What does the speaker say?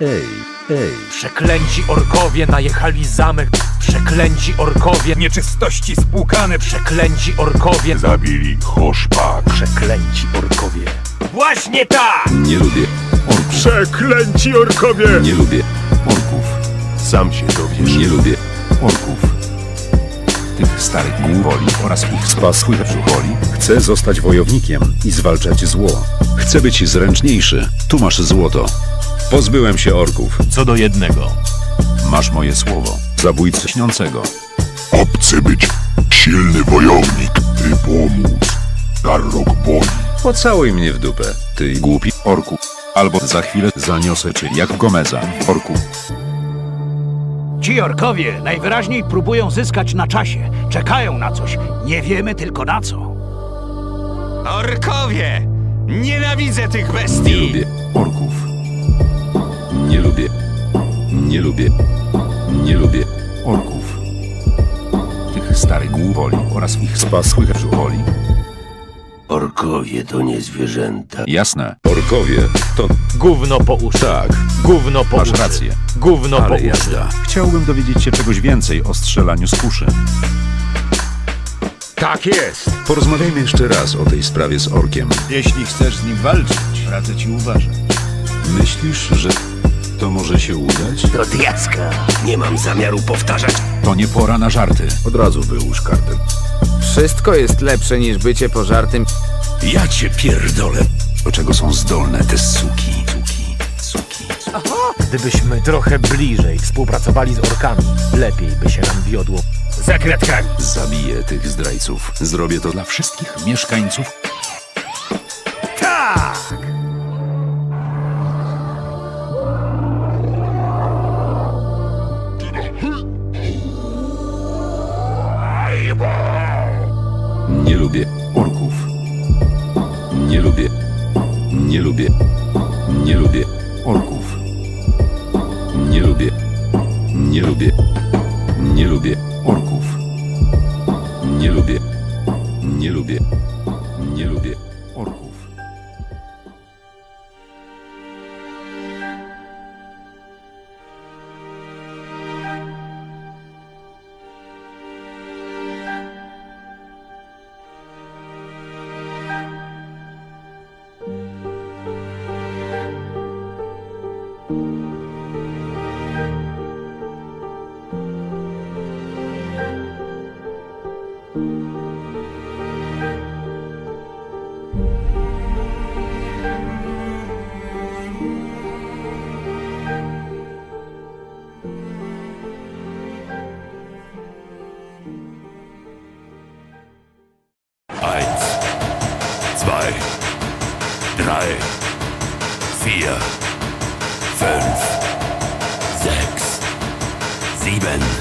Ej, ej, Przeklęci orkowie najechali zamek. Przeklęci orkowie, Nieczystości spłukane prze... przeklęci orkowie, Zabili Hoszpak. przeklęci orkowie. Właśnie tak! nie lubię orków, Przeklęci orkowie! nie lubię orków, Sam się dowiesz. nie lubię orków. Tych starych głowoli oraz ich Spaschłych brzucholi. Chcę zostać wojownikiem i zwalczać zło. Chcę być zręczniejszy. Tu masz złoto. Pozbyłem się orków. Co do jednego. Masz moje słowo. Zabójcy Śniącego. Obcy być. Silny wojownik. Ty pomóc. Darrok boli. Pocałuj mnie w dupę. Ty głupi Orku. Albo za chwilę zaniosę cię jak Gomeza. Orku. Ci orkowie najwyraźniej próbują zyskać na czasie. Czekają na coś. Nie wiemy tylko na co. Orkowie! Nienawidzę tych nie bestii! lubię orków. Nie lubię. Nie lubię. Nie lubię orków. Tych starych głowoli oraz ich Spaschłych brzucholi. Orkowie to nie zwierzęta. Jasne. Orkowie to Gówno po uszy. tak, Gówno po Masz uszy. rację. Gówno po ale uszy. jazda. Chciałbym dowiedzieć się czegoś więcej o strzelaniu z kuszy. Tak jest. Porozmawiajmy jeszcze raz o tej sprawie z orkiem. Jeśli chcesz z nim walczyć, radzę ci uważać. Myślisz, że to może się udać? Do diaska. Nie mam zamiaru powtarzać. To nie pora na żarty. Od razu wyłóż kartę. Wszystko jest lepsze niż bycie pożartym. Ja cię pierdolę. Do czego są zdolne te suki? Suki, suki, suki. Gdybyśmy trochę bliżej współpracowali z orkami, lepiej by się nam wiodło. Za kratkami. Zabiję tych zdrajców. Zrobię to dla Wszystkich mieszkańców Nie lubię orków. Nie lubię. Nie lubię. Nie lubię orków. Nie lubię. Nie lubię. Nie lubię orków. Nie lubię. Nie lubię. Nie lubię bleiben.